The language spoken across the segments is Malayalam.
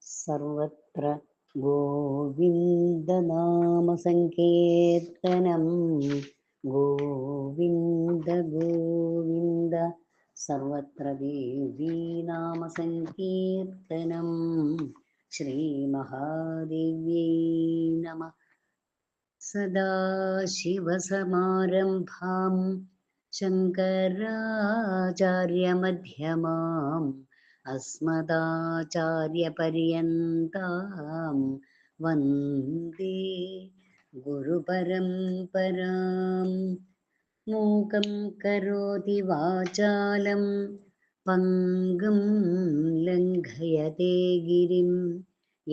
സർവത്ര ഗോവിന്ദനാമസങ്കീർത്തനം. ഗോവിന്ദ ഗോവിന്ദ സർവത്ര ദേവീനാമസങ്കീർത്തനം ശ്രീമഹാദേവ്യൈ നമ. സദാശിവസമാരംഭാം. शङ्कराचार्यमध्यमाम् अस्मदाचार्यपर्यन्तां वन्दे गुरुपरम्परां मूकं करोति वाचालं पङ्गुं लङ्घयते गिरिं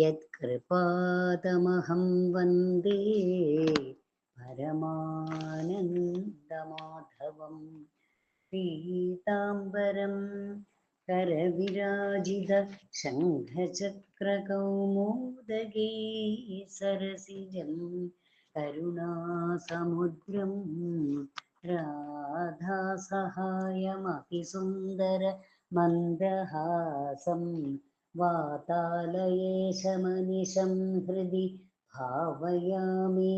यत्कृपातमहं वन्दे परमानन्दमाधवं पीताम्बरं करविराजित शङ्खचक्रकौमोदगे सरसिजं करुणासमुद्रं राधासहायमपि सुन्दर मन्दहासं वातालयेशमनिशं हृदि भावयामि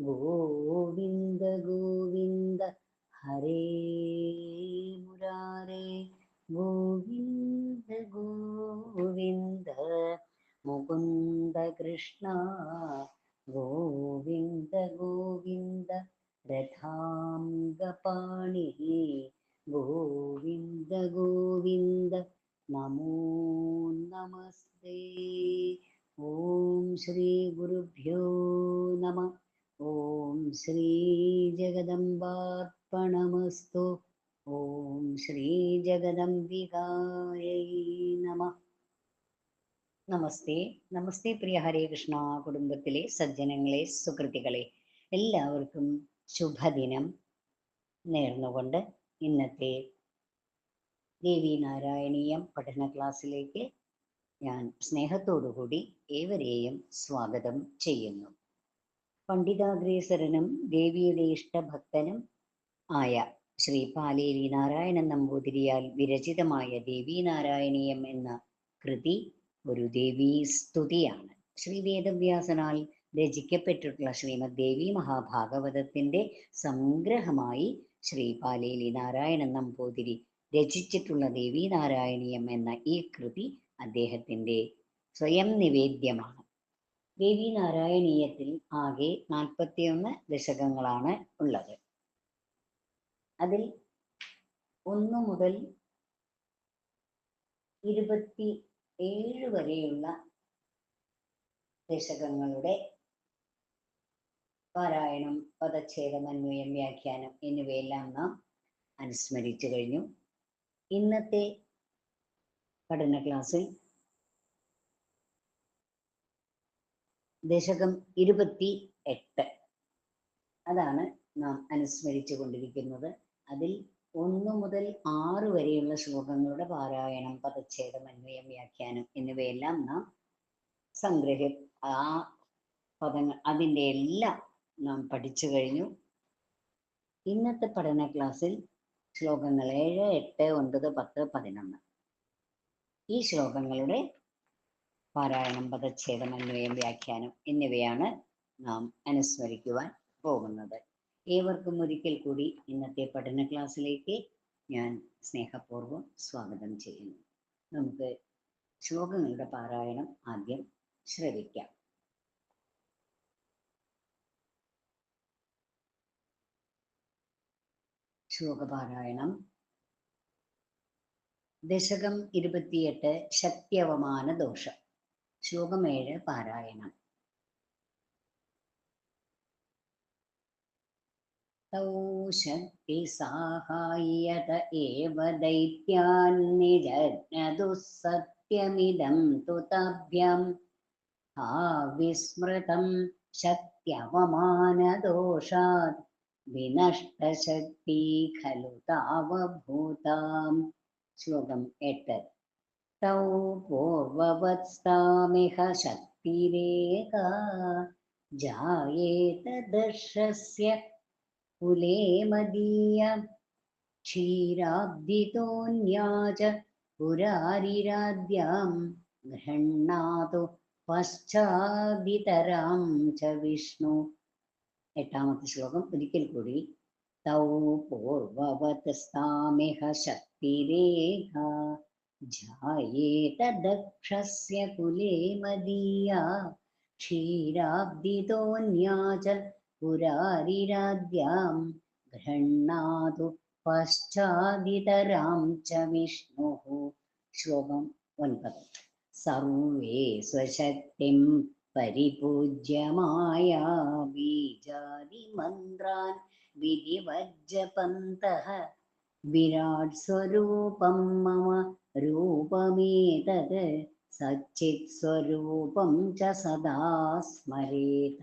गोविन्द गोविन्द हरे मुरारे। गोविन्द गोविन्द मुकुन्द कृष्ण। गोविन्द गोविन्द रथाङ्गपाणिः। गोविन्द गोविन्द नमो नमस्ते। ॐ श्रीगुरुभ्यो नमः ॐ श्रीजगदम्बार्पणमस्तु ॐ ശ്രീജഗദംബികായൈ നമ നമസ്തേ നമസ്തേ പ്രിയ ഹരേ കൃഷ്ണ കുടുംബത്തിലെ സജ്ജനങ്ങളെ സുഹൃത്തുക്കളെ എല്ലാവർക്കും ശുഭദിനം നേർന്നുകൊണ്ട് ഇന്നത്തെ ദേവി നാരായണീയം പഠന ക്ലാസ്സിലേക്ക് ഞാൻ സ്നേഹത്തോടുകൂടി ഏവരെയും സ്വാഗതം ചെയ്യുന്നു പണ്ഡിതാഗ്രേസരനും ദേവിയുടെ ഇഷ്ടഭക്തനും ആയ ശ്രീ പാലേരി നാരായണൻ നമ്പൂതിരിയാൽ വിരചിതമായ ദേവീനാരായണീയം എന്ന കൃതി ഒരു ദേവീ സ്തുതിയാണ്. ശ്രീ വേദവ്യാസനാൽ രചിക്കപ്പെട്ടിട്ടുള്ള ശ്രീമദ് ദേവി മഹാഭാഗവതത്തിന്റെ സംഗ്രഹമായി ശ്രീ പാലേലി നാരായണൻ നമ്പൂതിരി രചിച്ചിട്ടുള്ള ദേവീനാരായണീയം എന്ന ഈ കൃതി അദ്ദേഹത്തിന്റെ സ്വയം നിവേദ്യമാണ്. ദേവീനാരായണീയത്തിൽ ആകെ നാൽപ്പത്തിയൊന്ന് ദശകങ്ങളാണ് ഉള്ളത്. അതിൽ ഒന്ന് മുതൽ ഇരുപത്തി ഏഴ് വരെയുള്ള ദശകങ്ങളുടെ പാരായണം പദച്ഛേദം അന്വയം വ്യാഖ്യാനം എന്നിവയെല്ലാം നാം അനുസ്മരിച്ചു കഴിഞ്ഞു. ഇന്നത്തെ പഠന ക്ലാസ്സിൽ ദശകം ഇരുപത്തി എട്ട് അതാണ് നാം അനുസ്മരിച്ചു കൊണ്ടിരിക്കുന്നത് അതിൽ ഒന്നു മുതൽ ആറ് വരെയുള്ള ശ്ലോകങ്ങളുടെ പാരായണം പദച്ഛേദം അന്വയം വ്യാഖ്യാനം എന്നിവയെല്ലാം നാം സംഗ്രഹ ആ പദങ്ങൾ അതിന്റെ എല്ലാം നാം പഠിച്ചു കഴിഞ്ഞു. ഇന്നത്തെ പഠന ക്ലാസ്സിൽ ശ്ലോകങ്ങൾ ഏഴ് എട്ട് ഒൻപത് പത്ത് പതിനൊന്ന്. ഈ ശ്ലോകങ്ങളുടെ പാരായണം പദച്ഛേദം അന്വയം വ്യാഖ്യാനം എന്നിവയാണ് നാം അനുസ്മരിക്കുവാൻ പോകുന്നത്. ഏവർക്കും ഒരിക്കൽ കൂടി ഇന്നത്തെ പഠന ക്ലാസ്സിലേക്ക് ഞാൻ സ്നേഹപൂർവം സ്വാഗതം ചെയ്യുന്നു. നമുക്ക് ശ്ലോകങ്ങളുടെ പാരായണം ആദ്യം ശ്രവിക്കാം. ശ്ലോകപാരായണം. ദശകം ഇരുപത്തിയെട്ട് ശക്തിയവമാന ദോഷം ശ്ലോകമേഴ് പാരായണം. ശക്തി സാഹായ്യത ഏവ ദൈത്യാൻ നിരജ്ഞതു സത്യമിതം തുതഭ്യം ആ വിസ്മൃതം ശക്ത്യവമാനദോഷാത് വിനഷ്ടശക്തി ഖലു താവഭൂതാം. ശ്ലോകം എട്ട്. तौ पूर्ववत्स्तामिह शक्तिरेका जायेत दर्शस्य कुले मदीय क्षीराब्धितोऽन्या च പുരാരിരാദ്യാം ഗൃഹണ്ണാതു പശ്ചാദിതരാം ച വിഷ്ണു എട്ടാമത്തെ ശ്ലോകം ഒരിക്കൽ കൂടി തൗ പൂർവവത് സ്ഥാമിഹ ശക്തിരേഖ ധ്യായേത ദക്ഷസ്യ കുലേ മദീയ ക്ഷീരാബ്ദിതോന്യാ ച പുരാരിരാദ്യാം ഗൃഹണ്ണാതു പശ്ചാദിതരാം ച വിഷ്ണുഃ ശ്ലോകം ഒൻപത് സർവേ സ്വശക്തിം പരിപൂജ്യമായ ബീജാദിമന്ത്രാൻ विराट् स्वरूपं मम रूपमेतत् सच्चित् स्वरूपं च सदा स्मरेत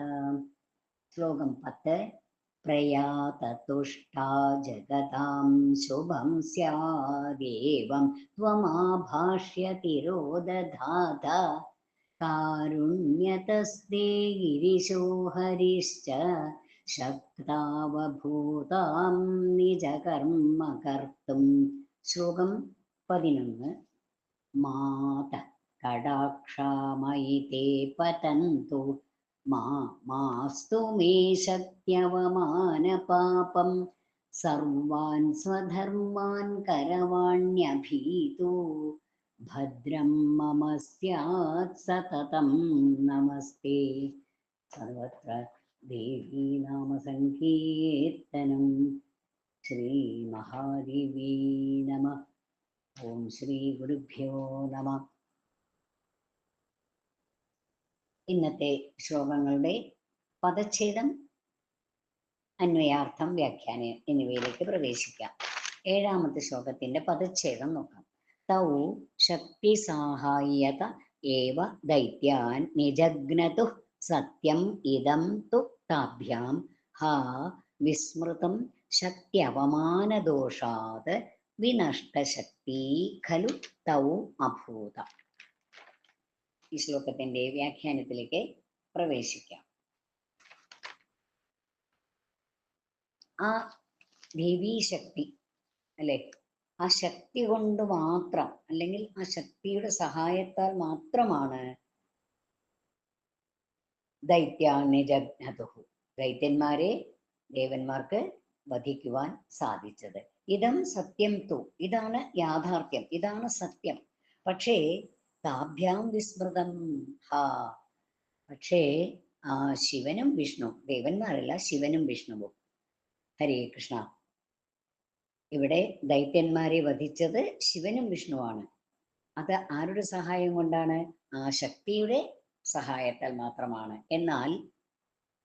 श्लोकं पत् प्रयाततुष्टा जगतां शुभं स्यादेवं त्वमाभाष्यति रोदधात कारुण्यतस्ते गिरिशो हरिश्च ശക്താവഭൂതാം നിജകർമ്മ കർത്തും ശ്ലോകം പതിനൊന്ന്. മാത കടാക്ഷാമയി തേ പതന്തു. മാ മാസ്തു മേ ശക്യവമാനപാപം സർവാൻ സ്വധർമാൻ കരവാണ്യഭീതു. ഭദ്രം മമ സ്യാത് സതതം നമസ്തേ. സർവത്ര ദേവീ ശ്രീമഹാദേവീ ശ്രീ മഹാദേവീ നമ. ഓം ശ്രീ ഗുരുഭ്യോ നമ. ഇന്നത്തെ ശ്ലോകങ്ങളുടെ പദച്ഛേദം അന്വയാർത്ഥം വ്യാഖ്യാനം എന്നിവയിലേക്ക് പ്രവേശിക്കാം. ഏഴാമത്തെ ശ്ലോകത്തിന്റെ പദച്ഛേദം നോക്കാം. തൗ ശക്തി സാഹായ്യത ഏവ ദൈത്യാൻ നിജഗ്നതു സത്യം ഇതം തു താഭ്യാം ഹാ വിസ്മൃതം ശക്തിയവമാനദോഷാത് വിനഷ്ടശക്തി ഖലു തൗ അഭൂത. ഈ ശ്ലോകത്തിന്റെ വ്യാഖ്യാനത്തിലേക്ക് പ്രവേശിക്കാം. ആ ദേവീശക്തി അല്ലെ? ആ ശക്തി കൊണ്ട് മാത്രം അല്ലെങ്കിൽ ആ ശക്തിയുടെ സഹായത്താൽ മാത്രമാണ് ദൈത്യാനിജഗ്നതുഹു ദൈത്യന്മാരെ ദേവന്മാർക്ക് വധിക്കുവാൻ സാധിച്ചത്. ഇതം സത്യം തു. ഇതാണ് യാഥാർത്ഥ്യം. ഇതാണ് സത്യം. പക്ഷേ താഭ്യാം വിസ്മൃതം. ഹാ. പക്ഷേ ആ ശിവനും വിഷ്ണു ദേവന്മാരല്ല ശിവനും വിഷ്ണുവും. ഹരേ കൃഷ്ണ. ഇവിടെ ദൈത്യന്മാരെ വധിച്ചത് ശിവനും വിഷ്ണുവാണ്. അത് ആരുടെ സഹായം കൊണ്ടാണ്? ആ ശക്തിയുടെ സഹായത്താൽ മാത്രമാണ്. എന്നാൽ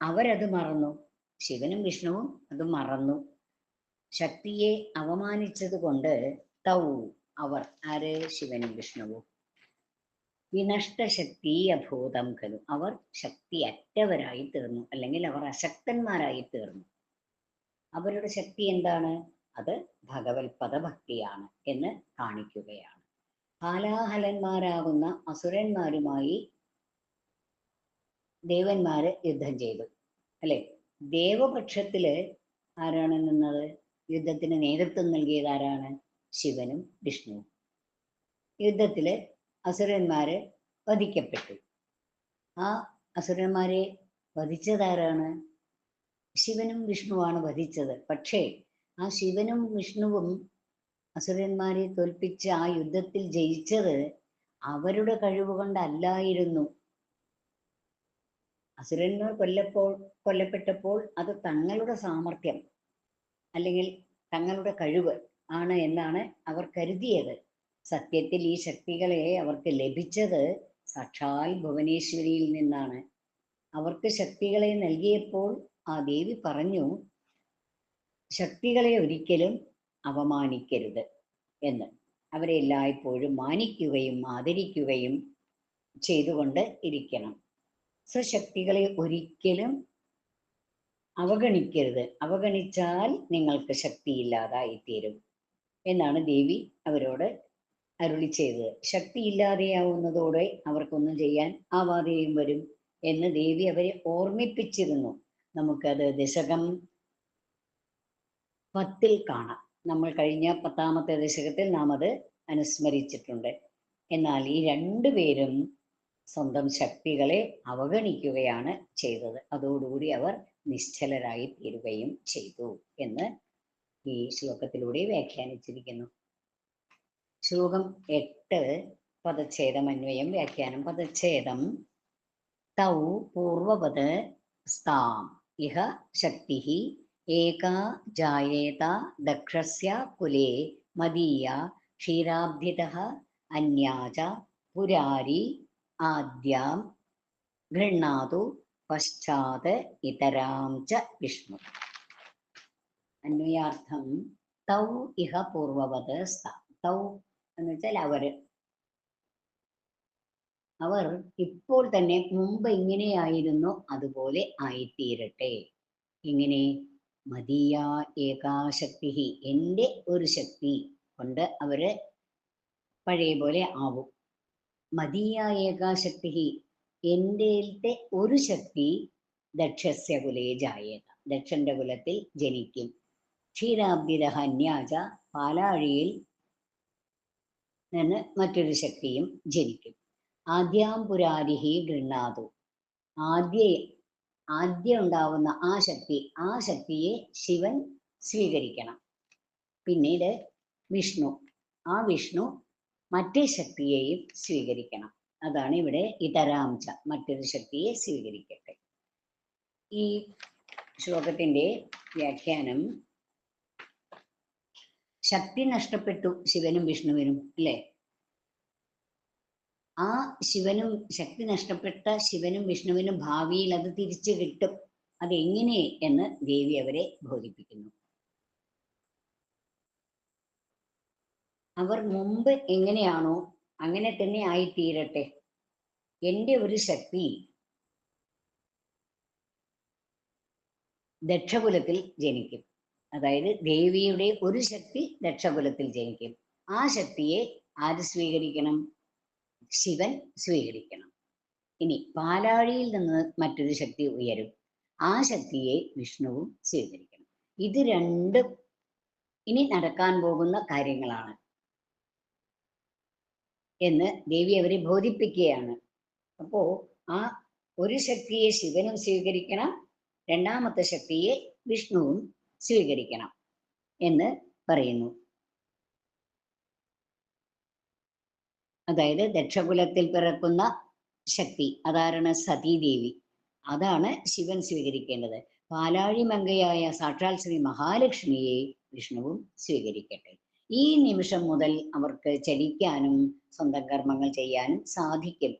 അവരത് മറന്നു. ശിവനും വിഷ്ണുവും അത് മറന്നു. ശക്തിയെ അവമാനിച്ചത് കൊണ്ട് തൗ അവർ ആര്? ശിവനും വിഷ്ണുവും. വിനഷ്ട ശക്തി അഭൂതം ഖലു. അവർ ശക്തി അറ്റവരായി തീർന്നു. അല്ലെങ്കിൽ അവർ അശക്തന്മാരായി തീർന്നു. അവരുടെ ശക്തി എന്താണ്? അത് ഭഗവത് പദഭക്തിയാണ് എന്ന് കാണിക്കുകയാണ്. കാലാഹലന്മാരാകുന്ന അസുരന്മാരുമായി ദേവന്മാര് യുദ്ധം ചെയ്തു. അല്ലെ? ദേവപക്ഷത്തിൽ ആരാണ് നിന്നത്? യുദ്ധത്തിന് നേതൃത്വം നൽകിയത് ആരാണ്? ശിവനും വിഷ്ണുവും. യുദ്ധത്തിൽ അസുരന്മാര് വധിക്കപ്പെട്ടു. ആ അസുരന്മാരെ വധിച്ചതാരാണ്? ശിവനും വിഷ്ണുവാണ് വധിച്ചത്. പക്ഷേ ആ ശിവനും വിഷ്ണുവും അസുരന്മാരെ തോൽപ്പിച്ച് ആ യുദ്ധത്തിൽ ജയിച്ചത് അവരുടെ കഴിവ് കൊണ്ടല്ലായിരുന്നു അസുരന്മാർ കൊല്ലപ്പോൾ കൊല്ലപ്പെട്ടപ്പോൾ അത് തങ്ങളുടെ സാമർഥ്യം അല്ലെങ്കിൽ തങ്ങളുടെ കഴിവ് ആണ് എന്നാണ് അവർ കരുതിയത്. സത്യത്തിൽ ഈ ശക്തികളെ അവർക്ക് ലഭിച്ചത് സാക്ഷാൽ ഭുവനേശ്വരിയിൽ നിന്നാണ്. അവർക്ക് ശക്തികളെ നൽകിയപ്പോൾ ആ ദേവി പറഞ്ഞു ശക്തികളെ ഒരിക്കലും അവമാനിക്കരുത് എന്ന്. അവരെ എല്ലായ്പ്പോഴും മാനിക്കുകയും ആദരിക്കുകയും ചെയ്തുകൊണ്ട് ഇരിക്കണം. സ്വശക്തികളെ ഒരിക്കലും അവഗണിക്കരുത്. അവഗണിച്ചാൽ നിങ്ങൾക്ക് ശക്തിയില്ലാതായി തീരും എന്നാണ് ദേവി അവരോട് അരുളി ചെയ്തത്. ശക്തി ഇല്ലാതെയാവുന്നതോടെ അവർക്കൊന്നും ചെയ്യാൻ ആവാതെയും വരും എന്ന് ദേവി അവരെ ഓർമ്മിപ്പിച്ചിരുന്നു. നമുക്കത് ദശകം പത്തിൽ കാണാം. നമ്മൾ കഴിഞ്ഞ പത്താമത്തെ ദശകത്തിൽ നാം അത് അനുസ്മരിച്ചിട്ടുണ്ട്. എന്നാൽ ഈ രണ്ടുപേരും സ്വന്തം ശക്തികളെ അവഗണിക്കുകയാണ് ചെയ്തത്. അതോടുകൂടി അവർ നിശ്ചലരായി തീരുകയും ചെയ്തു എന്ന് ഈ ശ്ലോകത്തിലൂടെ വ്യാഖ്യാനിച്ചിരിക്കുന്നു. ശ്ലോകം എട്ട് പദച്ഛേദം അന്വയം വ്യാഖ്യാനം. പദച്ഛേദം തൗ പൂർവപത് സ്ഥാം ഇഹ ശക്തി ഏകാ ജായേത ദക്ഷസ്യ കുലേ മദീയ ക്ഷീരാബ്ധിത അന്യാച പുരാരി ആദ്യാം ഗൃഹാതു പശ്ചാത് ഇതരാം ച വിഷ്ണു. അന്വയാർത്ഥം തൗ ഇഹ പൂർവവത് തൗ എന്ന് വെച്ചാൽ അവർ അവർ ഇപ്പോൾ തന്നെ മുമ്പ് എങ്ങനെയായിരുന്നു അതുപോലെ ആയിത്തീരട്ടെ. എങ്ങനെ? മതിയ ഏകാശക്തി എന്റെ ഒരു ശക്തി കൊണ്ട് അവർ പഴയ പോലെ ആവും. മതിയ ഏകാശക്തി എന്റെ ഒരു ശക്തി ദക്ഷസ്യ കുലേ ജായേത ദക്ഷന്റെ കുലത്തിൽ ജനിക്കും. ക്ഷീരാബ്ദിത അന്യാജ പാലാഴിയിൽ നിന്ന് മറ്റൊരു ശക്തിയും ജനിക്കും. ആദ്യാം പുരാരിഹി ഗൃണാതു ആദ്യ ആദ്യം ഉണ്ടാവുന്ന ആ ശക്തി ആ ശക്തിയെ ശിവൻ സ്വീകരിക്കണം. പിന്നീട് വിഷ്ണു. ആ വിഷ്ണു മറ്റേ ശക്തിയെയും സ്വീകരിക്കണം. അതാണ് ഇവിടെ ഇതരാംച മറ്റൊരു ശക്തിയെ സ്വീകരിക്കട്ടെ. ഈ ശ്ലോകത്തിന്റെ വ്യാഖ്യാനം ശക്തി നഷ്ടപ്പെട്ടു ശിവനും വിഷ്ണുവിനും അല്ലേ? ആ ശിവനും ശക്തി നഷ്ടപ്പെട്ട ശിവനും വിഷ്ണുവിനും ഭാവിയിൽ അത് തിരിച്ചു കിട്ടും. അതെങ്ങനെ എന്ന് ദേവി അവരെ ബോധിപ്പിക്കുന്നു. അവർ മുമ്പ് എങ്ങനെയാണോ അങ്ങനെ തന്നെ ആയിത്തീരട്ടെ. എന്റെ ഒരു ശക്തി. ദക്ഷകുലത്തിൽ ജനിക്കും. അതായത് ദേവിയുടെ ഒരു ശക്തി ദക്ഷകുലത്തിൽ ജനിക്കും. ആ ശക്തിയെ ആര് സ്വീകരിക്കണം? ശിവൻ സ്വീകരിക്കണം. ഇനി പാലാഴിയിൽ നിന്ന് മറ്റൊരു ശക്തി ഉയരും. ആ ശക്തിയെ വിഷ്ണുവും സ്വീകരിക്കണം. ഇത് രണ്ടും ഇനി നടക്കാൻ പോകുന്ന കാര്യങ്ങളാണ്. എന്ന് ദേവി അവരെ ബോധിപ്പിക്കുകയാണ്. അപ്പോ ആ ഒരു ശക്തിയെ ശിവനും സ്വീകരിക്കണം രണ്ടാമത്തെ ശക്തിയെ വിഷ്ണുവും സ്വീകരിക്കണം എന്ന് പറയുന്നു. അതായത് ദക്ഷകുലത്തിൽ പിറക്കുന്ന ശക്തി അതാരാണ്? സതീദേവി. അതാണ് ശിവൻ സ്വീകരിക്കേണ്ടത്. പാലാഴി മങ്കയായ സാക്ഷാൽ ശ്രീ മഹാലക്ഷ്മിയെ വിഷ്ണുവും സ്വീകരിക്കട്ടെ. ഈ നിമിഷം മുതൽ അവർക്ക് ചലിക്കാനും സ്വന്തം കർമ്മങ്ങൾ ചെയ്യാനും സാധിക്കും.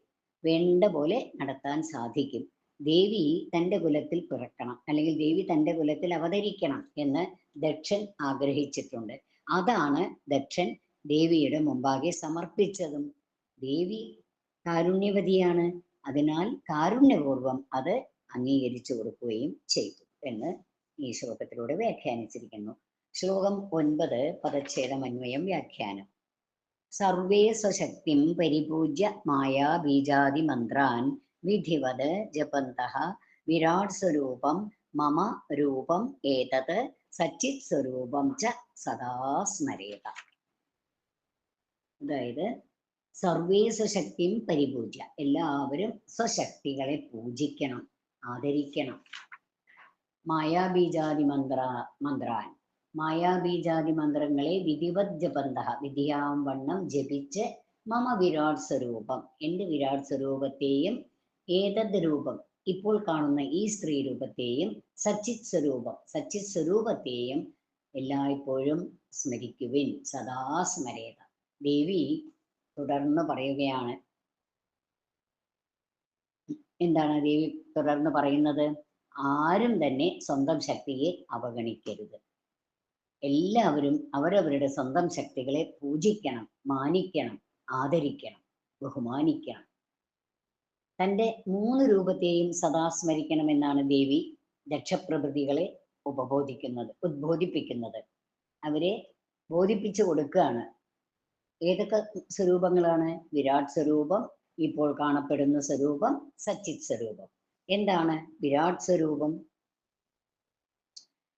വേണ്ട പോലെ നടത്താൻ സാധിക്കും. ദേവി തന്റെ കുലത്തിൽ പിറക്കണം അല്ലെങ്കിൽ ദേവി തന്റെ കുലത്തിൽ അവതരിക്കണം എന്ന് ദക്ഷൻ ആഗ്രഹിച്ചിട്ടുണ്ട്. അതാണ് ദക്ഷൻ ദേവിയുടെ മുമ്പാകെ സമർപ്പിച്ചതും. ദേവി കാരുണ്യവതിയാണ്. അതിനാൽ കാരുണ്യപൂർവം അത് അംഗീകരിച്ചു കൊടുക്കുകയും ചെയ്തു എന്ന് ഈ ശ്ലോകത്തിലൂടെ വ്യാഖ്യാനിച്ചിരിക്കുന്നു. ശ്ലോകം ഒൻപത് പദച്ഛേദമന്വയം വ്യാഖ്യാനം. സർവേ സ്വശക്തിം പരിപൂജ്യ മായാ ബീജാദി മന്ത്രാൻ വിധിവത് ജപന്ത വിരാട് സ്വരൂപം മമ രൂപം ഏതത് സച്ചിത് സ്വരൂപം ച സദാ സ്മരേത. അതായത് സർവേ സ്വശക്തിയും പരിപൂജ്യ എല്ലാവരും സ്വശക്തികളെ പൂജിക്കണം ആദരിക്കണം. മായാബീജാതി മന്ത്ര മന്ത്രാൻ മായാബീജാതി മന്ത്രങ്ങളെ വിധിവത് ജപന്ത വിധിയാം വണ്ണം ജപിച്ച് മമ വിരാട് സ്വരൂപം എന്റെ വിരാട് സ്വരൂപത്തെയും ഏതത് രൂപം? ഇപ്പോൾ കാണുന്ന ഈ സ്ത്രീ രൂപത്തെയും സച്ചിത് സ്വരൂപം സച്ചിത് സ്വരൂപത്തെയും എല്ലായ്പ്പോഴും സ്മരിക്കുവിൻ. സദാ സ്മരേത. ദേവി തുടർന്ന് പറയുകയാണ്. എന്താണ് ദേവി തുടർന്ന് പറയുന്നത്? ആരും തന്നെ സ്വന്തം ശക്തിയെ അവഗണിക്കരുത്. എല്ലാവരും അവരവരുടെ സ്വന്തം ശക്തികളെ പൂജിക്കണം മാനിക്കണം ആദരിക്കണം ബഹുമാനിക്കണം. തന്റെ മൂന്ന് രൂപത്തെയും സദാ സ്മരിക്കണമെന്നാണ് ദേവി ദക്ഷപ്രഭൃതികളെ ഉപബോധിക്കുന്നത് ഉദ്ബോധിപ്പിക്കുന്നത്. അവരെ ബോധിപ്പിച്ചു കൊടുക്കുകയാണ്. ഏതൊക്കെ സ്വരൂപങ്ങളാണ്? വിരാട് സ്വരൂപം ഇപ്പോൾ കാണപ്പെടുന്ന സ്വരൂപം സച്ചിത് സ്വരൂപം. എന്താണ് വിരാട് സ്വരൂപം?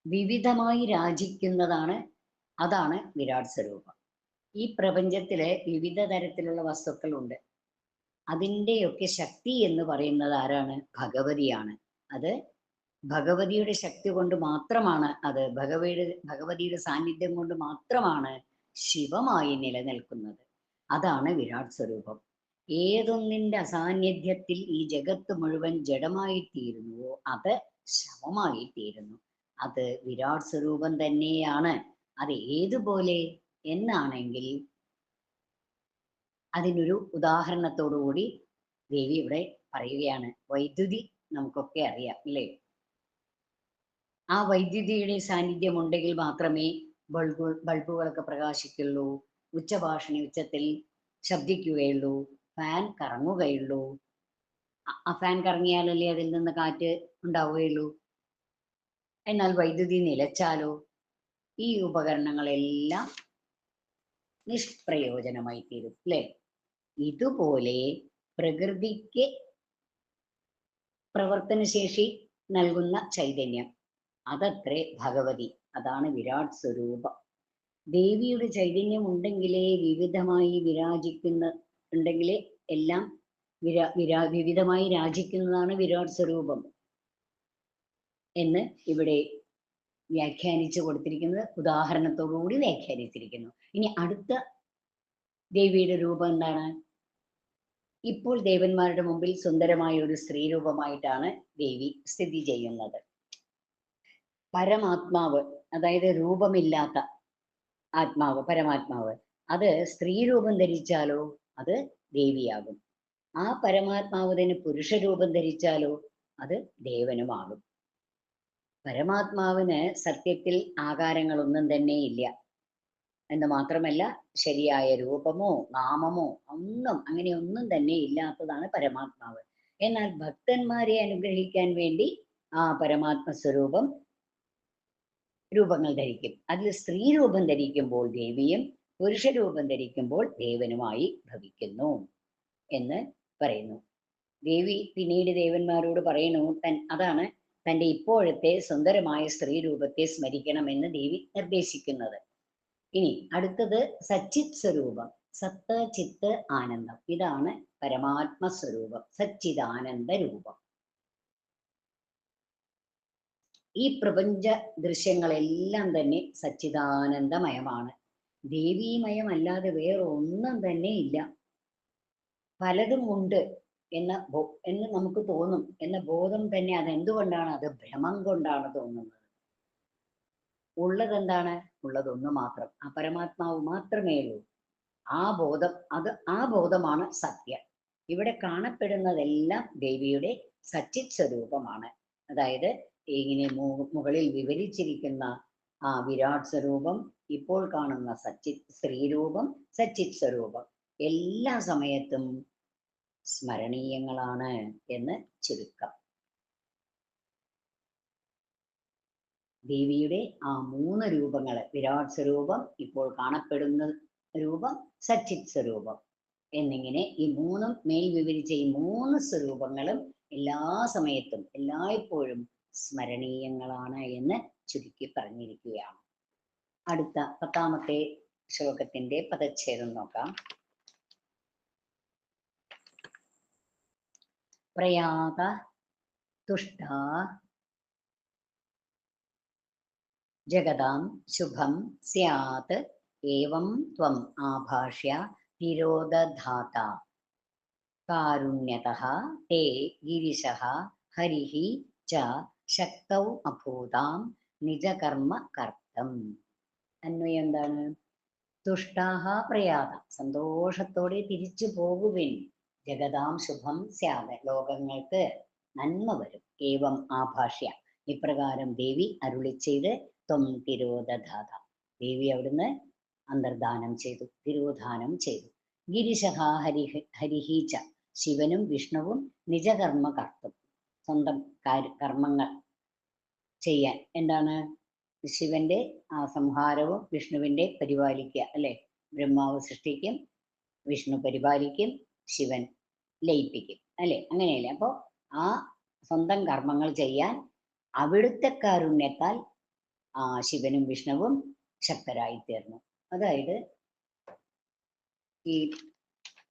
വിവിധമായി രാജിക്കുന്നതാണ് അതാണ് വിരാട് സ്വരൂപം. ഈ പ്രപഞ്ചത്തിലെ വിവിധ തരത്തിലുള്ള വസ്തുക്കളുണ്ട്. അതിന്റെയൊക്കെ ശക്തി എന്ന് പറയുന്നത് ആരാണ്? ഭഗവതിയാണ്. അത് ഭഗവതിയുടെ ശക്തി കൊണ്ട് മാത്രമാണ് അത്. ഭഗവതിയുടെ ഭഗവതിയുടെ സാന്നിധ്യം കൊണ്ട് മാത്രമാണ് ശിവമായി നിലനിൽക്കുന്നത്. അതാണ് വിരാട് സ്വരൂപം. ഏതൊന്നിന്റെ അസാന്നിധ്യത്തിൽ ഈ ജഗത്ത് മുഴുവൻ ജഡമായി തീരുന്നുവോ അത് ശവമായി തീരുന്നു അത് വിരാട് സ്വരൂപം തന്നെയാണ്. അത് ഏതുപോലെ എന്നാണെങ്കിൽ അതിനൊരു ഉദാഹരണത്തോടുകൂടി ദേവി ഇവിടെ പറയുകയാണ്. വൈദ്യുതി നമുക്കൊക്കെ അറിയാം അല്ലേ? ആ വൈദ്യുതിയുടെ സാന്നിധ്യം ഉണ്ടെങ്കിൽ മാത്രമേ ബൾബ് ബൾബുകളൊക്കെ പ്രകാശിക്കുള്ളൂ ഉച്ചഭാഷണി ഉച്ചത്തിൽ ശബ്ദിക്കുകയുള്ളൂ ഫാൻ കറങ്ങുകയുള്ളൂ. ആ ഫാൻ കറങ്ങിയാലല്ലേ അതിൽ നിന്ന് കാറ്റ് ഉണ്ടാവുകയുള്ളൂ. എന്നാൽ വൈദ്യുതി നിലച്ചാലോ? ഈ ഉപകരണങ്ങളെല്ലാം നിഷ്പ്രയോജനമായി തീരും അല്ലേ? ഇതുപോലെ പ്രകൃതിക്ക് പ്രവർത്തനശേഷി നൽകുന്ന ചൈതന്യം അതത്രേ ഭഗവതി അതാണ് വിരാട് സ്വരൂപം. ദേവിയുടെ ചൈതന്യം ഉണ്ടെങ്കിലേ വിവിധമായി വിരാജിക്കുന്ന ഉണ്ടെങ്കിലേ എല്ലാം വിരാ വിരാ വിവിധമായി രാജിക്കുന്നതാണ് വിരാട് സ്വരൂപം. എന്ന് ഇവിടെ വ്യാഖ്യാനിച്ചു കൊടുത്തിരിക്കുന്നത് ഉദാഹരണത്തോടുകൂടി വ്യാഖ്യാനിച്ചിരിക്കുന്നു. ഇനി അടുത്ത ദേവിയുടെ രൂപം എന്താണ്? ഇപ്പോൾ ദേവന്മാരുടെ മുമ്പിൽ സുന്ദരമായ ഒരു സ്ത്രീ രൂപമായിട്ടാണ് ദേവി സ്ഥിതി ചെയ്യുന്നത്. പരമാത്മാവ് അതായത് രൂപമില്ലാത്ത ആത്മാവ് പരമാത്മാവ് അത് സ്ത്രീ രൂപം ധരിച്ചാലോ അത് ദേവിയാകും. ആ പരമാത്മാവ് തന്നെ പുരുഷ രൂപം ധരിച്ചാലോ അത് ദേവനുമാകും. പരമാത്മാവിന് സത്യത്തിൽ ആകാരങ്ങളൊന്നും തന്നെ ഇല്ല. എന്ന് മാത്രമല്ല ശരിയായ രൂപമോ നാമമോ ഒന്നും അങ്ങനെ ഒന്നും തന്നെ ഇല്ലാത്തതാണ് പരമാത്മാവ്. എന്നാൽ ഭക്തന്മാരെ അനുഗ്രഹിക്കാൻ വേണ്ടി ആ പരമാത്മ സ്വരൂപം രൂപങ്ങൾ ധരിക്കും. അതിൽ സ്ത്രീ രൂപം ധരിക്കുമ്പോൾ ദേവിയും പുരുഷ രൂപം ധരിക്കുമ്പോൾ ദേവനുമായി ഭവിക്കുന്നു എന്ന് പറയുന്നു. ദേവി പിന്നീട് ദേവന്മാരോട് പറയുന്നു തൻ അതാണ് തന്റെ ഇപ്പോഴത്തെ സുന്ദരമായ സ്ത്രീ രൂപത്തെ സ്മരിക്കണമെന്ന് ദേവി നിർദ്ദേശിക്കുന്നത്. ഇനി അടുത്തത് സച്ചിത് സ്വരൂപം. സത്ത് ചിത്ത് ആനന്ദം. ഇതാണ് പരമാത്മ സ്വരൂപം. സച്ചിദാനന്ദ രൂപം. ഈ പ്രപഞ്ച ദൃശ്യങ്ങളെല്ലാം തന്നെ സച്ചിദാനന്ദമയമാണ്. ദേവീമയമല്ലാതെ വേറെ ഒന്നും തന്നെ ഇല്ല. പലതും ഉണ്ട്. എന്ന എന്ന് നമുക്ക് തോന്നും. എന്ന ബോധം തന്നെ അത് എന്തുകൊണ്ടാണ് അത് ഭ്രമം കൊണ്ടാണ് തോന്നുന്നത്. ഉള്ളത് എന്താണ് ഉള്ളത് ഒന്ന് മാത്രം. ആ പരമാത്മാവ് മാത്രമേ ഉള്ളൂ. ആ ബോധം അത് ആ ബോധമാണ് സത്യം. ഇവിടെ കാണപ്പെടുന്നതെല്ലാം ദേവിയുടെ സച്ചിത് സ്വരൂപമാണ് അതായത് ഇങ്ങനെ മുകളിൽ വിവരിച്ചിരിക്കുന്ന ആ വിരാട് സ്വരൂപം ഇപ്പോൾ കാണുന്ന സച്ചിത് സ്ത്രീരൂപം സച്ചിത് സ്വരൂപം എല്ലാ സമയത്തും സ്മരണീയങ്ങളാണ് എന്ന് ചുരുക്കം. ദേവിയുടെ ആ മൂന്ന് രൂപങ്ങൾ വിരാട് സ്വരൂപം ഇപ്പോൾ കാണപ്പെടുന്ന രൂപം സച്ചിത് സ്വരൂപം എന്നിങ്ങനെ ഈ മൂന്നും മേൽ വിവരിച്ച ഈ മൂന്ന് സ്വരൂപങ്ങളും എല്ലാ സമയത്തും എല്ലായ്പ്പോഴും സ്മരണീയങ്ങളാണ് എന്ന് ചുരുക്കി പറഞ്ഞിരിക്കുകയാണ്. അടുത്ത പത്താമത്തെ ശ്ലോകത്തിന്റെ പദച്ഛേദം നോക്കാം. പ്രയാത തുഷ്ട ജഗതാം ശുഭം സ്യാത് ഏവം ത്വം ആഭാഷ്യ തിരോദധാത കാരുണ്യത തേ ഗിരിശ ഹരിഹി ച ശക്തൗ അഭൂതാം നിജകർമ്മ കർത്തം. അന്വയം എന്താണ്? തുഷ്ടാഹ പ്രയാത സന്തോഷത്തോടെ തിരിച്ചു പോകുവിൻ. ജഗതാം ശുഭം സ്യാത് ലോകങ്ങൾക്ക് നന്മ വരും. ഏവം ആഭാഷ്യ. ഇപ്രകാരം ദേവി അരുളി ചെയ്ത് ത്വം തിരോധാത ദേവി അവിടുന്ന് അന്തർദാനം ചെയ്തു. തിരോധാനം ചെയ്തു. ഗിരിശഹ ഹരി ഹരിഹീച്ച ശിവനും വിഷ്ണുവും നിജകർമ്മ കർത്തും. സ്വന്തം കർമ്മങ്ങൾ ചെയ്യാൻ. എന്താണ്? ശിവന്റെ ആ സംഹാരവും വിഷ്ണുവിന്റെ പരിപാലിക്കുക അല്ലെ? ബ്രഹ്മാവ് സൃഷ്ടിക്കും വിഷ്ണു പരിപാലിക്കും ശിവൻ ലയിപ്പിക്കും അല്ലെ? അങ്ങനെയല്ലേ? അപ്പോൾ ആ സ്വന്തം കർമ്മങ്ങൾ ചെയ്യാൻ അവിടുത്തെ കാരുണ്യത്താൽ ആ ശിവനും വിഷ്ണുവും ശക്തരായി തീർന്നു അതായത് ഈ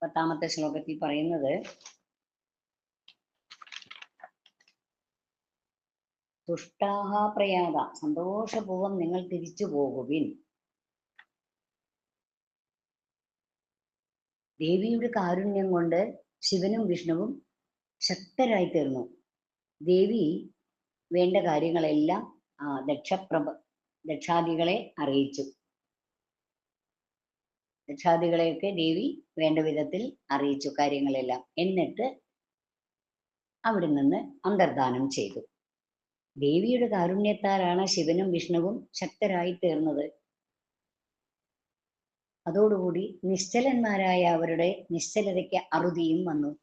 പത്താമത്തെ ശ്ലോകത്തിൽ പറയുന്നത് തുഷ്ടാഹ പ്രയാത സന്തോഷപൂർവം നിങ്ങൾ തിരിച്ചു പോകുവിൻ ദേവിയുടെ കാരുണ്യം കൊണ്ട് ശിവനും വിഷ്ണുവും ശക്തരായി തീർന്നു ദേവി വേണ്ട കാര്യങ്ങളെല്ലാം ദക്ഷപ്രഭ ദക്ഷാദികളെ അറിയിച്ചു. ദക്ഷാദികളെയൊക്കെ ദേവി വേണ്ട വിധത്തിൽ അറിയിച്ചു കാര്യങ്ങളെല്ലാം. എന്നിട്ട് അവിടെ നിന്ന് അന്തർദാനം ചെയ്തു. ദേവിയുടെ കാരുണ്യത്താലാണ് ശിവനും വിഷ്ണുവും ശക്തരായി തീർന്നത് അതോടുകൂടി നിശ്ചലന്മാരായ അവരുടെ നിശ്ചലതയ്ക്ക് അറുതിയും വന്നു.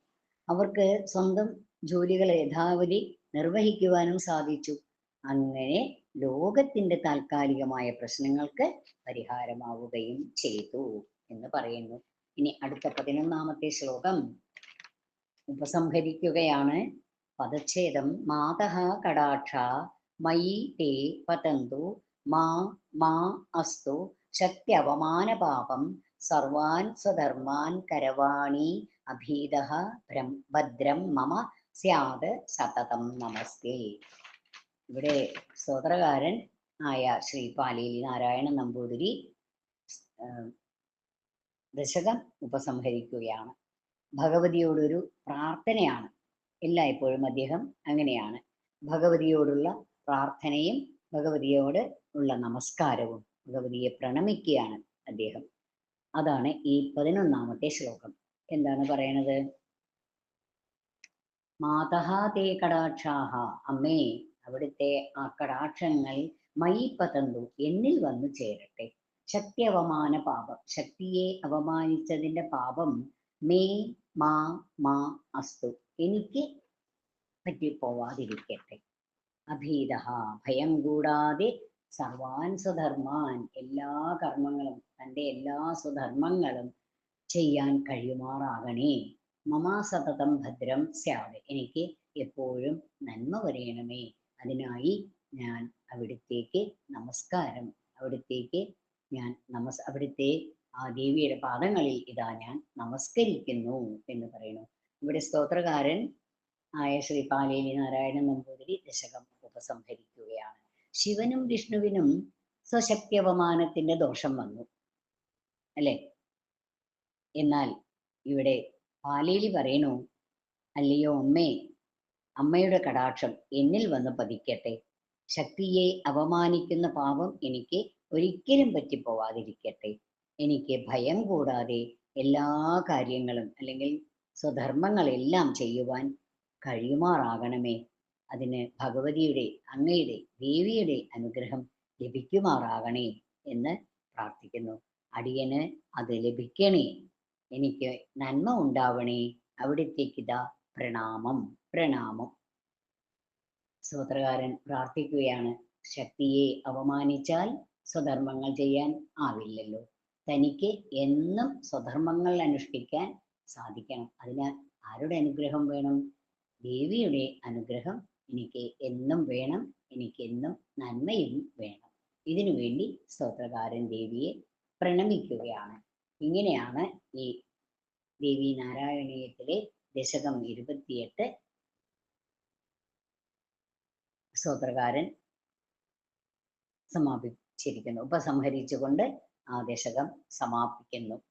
അവർക്ക് സ്വന്തം ജോലികൾ യഥാവധി നിർവഹിക്കുവാനും സാധിച്ചു. അങ്ങനെ ലോകത്തിന്റെ താൽക്കാലികമായ പ്രശ്നങ്ങൾക്ക് പരിഹാരമാവുകയും ചെയ്തു എന്ന് പറയുന്നു. ഇനി അടുത്ത പതിനൊന്നാമത്തെ ശ്ലോകം. ഉപസംഹരിക്കുകയാണ്. പദച്ഛേദം മാതഹ കടാക്ഷ മയി തേ പതന്തു മാ മാ അസ്തു ശക്ത്യവമാനപാപം സർവാൻ സ്വധർമാൻ കരവാണി അഭീത ഭദ്രം മമ സ്യാത് സതതം നമസ്തേ. ഇവിടെ സ്തോത്രകാരൻ ആയ ശ്രീ പാലേലി നാരായണ നമ്പൂതിരി ദശകം ഉപസംഹരിക്കുകയാണ്. ഭഗവതിയോടൊരു പ്രാർത്ഥനയാണ്. എല്ലായ്പ്പോഴും അദ്ദേഹം അങ്ങനെയാണ്. ഭഗവതിയോടുള്ള പ്രാർത്ഥനയും ഭഗവതിയോട് ഉള്ള നമസ്കാരവും ഭഗവതിയെ പ്രണമിക്കുകയാണ് അദ്ദേഹം. അതാണ് ഈ പതിനൊന്നാമത്തെ ശ്ലോകം. എന്താണ് പറയണത്? മാതഹ തേ കടാക്ഷാഹ. അമ്മേ അവിടുത്തെ ആ കടാക്ഷങ്ങൾ മൈ പതന്തു. എന്നിൽ വന്നു ചേരട്ടെ. ശക്തി അവമാന പാപം. ശക്തിയെ അവമാനിച്ചതിന്റെ പാപം മേ മാ മാ അസ്തു. എനിക്ക് പറ്റിപ്പോവാതിരിക്കട്ടെ. അഭീത ഭയം കൂടാതെ സർവാൻ സ്വധർമാൻ എല്ലാ കർമ്മങ്ങളും തന്റെ എല്ലാ സ്വധർമ്മങ്ങളും ചെയ്യാൻ കഴിയുമാറാകണേ. മമാ സതതം ഭദ്രം സ്യാത് എനിക്ക് എപ്പോഴും നന്മ വരയണമേ അതിനായി ഞാൻ അവിടുത്തേക്ക് നമസ്കാരം. അവിടുത്തേക്ക് ഞാൻ നമസ് അവിടുത്തെ ആ ദേവിയുടെ പാദങ്ങളിൽ ഇതാ ഞാൻ നമസ്കരിക്കുന്നു എന്ന് പറയുന്നു. ഇവിടെ സ്തോത്രകാരൻ ആയ ശ്രീ പാലേലി നാരായണൻ നമ്പൂതിരി ദശകം ഉപസംഹരിക്കുകയാണ്. ശിവനും വിഷ്ണുവിനും സ്വശക്തിയപമാനത്തിന്റെ ദോഷം വന്നു. അല്ലെ? എന്നാൽ ഇവിടെ പാലേലി പറയണു അല്ലയോ അമ്മേ അമ്മയുടെ കടാക്ഷം എന്നിൽ വന്ന് പതിക്കട്ടെ. ശക്തിയെ അപമാനിക്കുന്ന പാപം എനിക്ക് ഒരിക്കലും പറ്റിപ്പോവാതിരിക്കട്ടെ. എനിക്ക് ഭയം കൂടാതെ എല്ലാ കാര്യങ്ങളും അല്ലെങ്കിൽ സ്വധർമ്മങ്ങളെല്ലാം ചെയ്യുവാൻ കഴിയുമാറാകണമേ. അതിന് ഭഗവതിയുടെ അങ്ങയുടെ ദേവിയുടെ അനുഗ്രഹം ലഭിക്കുമാറാകണേ എന്ന് പ്രാർത്ഥിക്കുന്നു. അടിയന് അത് ലഭിക്കണേ. എനിക്ക് നന്മ ഉണ്ടാവണേ. അവിടത്തേക്കിതാ പ്രണാമം പ്രണാമം. സൂത്രകാരൻ പ്രാർത്ഥിക്കുകയാണ്. ശക്തിയെ അവമാനിച്ചാൽ സ്വധർമ്മങ്ങൾ ചെയ്യാൻ ആവില്ലല്ലോ. തനിക്ക് എന്നും സ്വധർമ്മങ്ങൾ അനുഷ്ഠിക്കാൻ സാധിക്കണം. അതിന് ആരുടെ അനുഗ്രഹം വേണം? ദേവിയുടെ അനുഗ്രഹം എനിക്ക് എന്നും വേണം എനിക്ക് എന്നും നന്മയും വേണം. ഇതിനു വേണ്ടി സ്തോത്രകാരൻ ദേവിയെ പ്രണമിക്കുകയാണ്. ഇങ്ങനെയാണ് ഈ ദേവി നാരായണീയത്തിലെ ദശകം ഇരുപത്തിയെട്ട് സ്തോത്രകാരൻ സമാപിച്ചിരിക്കുന്നു. ഉപസംഹരിച്ചുകൊണ്ട് ആ ദശകം സമാപിക്കുന്നു.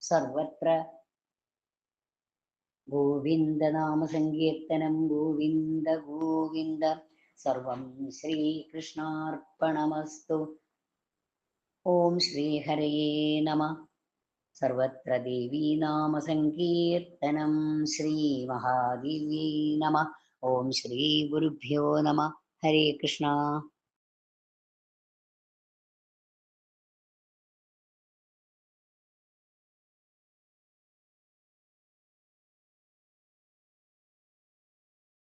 സർവത്ര गोविन्दनामसङ्कीर्तनं गोविन्द गोविन्द। सर्वं श्रीकृष्णार्पणमस्तु। ॐ श्रीहरये नमः। सर्वत्र देवी नाम सङ्कीर्तनं श्रीमहादेव्ये नम। ॐ श्रीगुरुभ्यो नमः। हरे कृष्णा।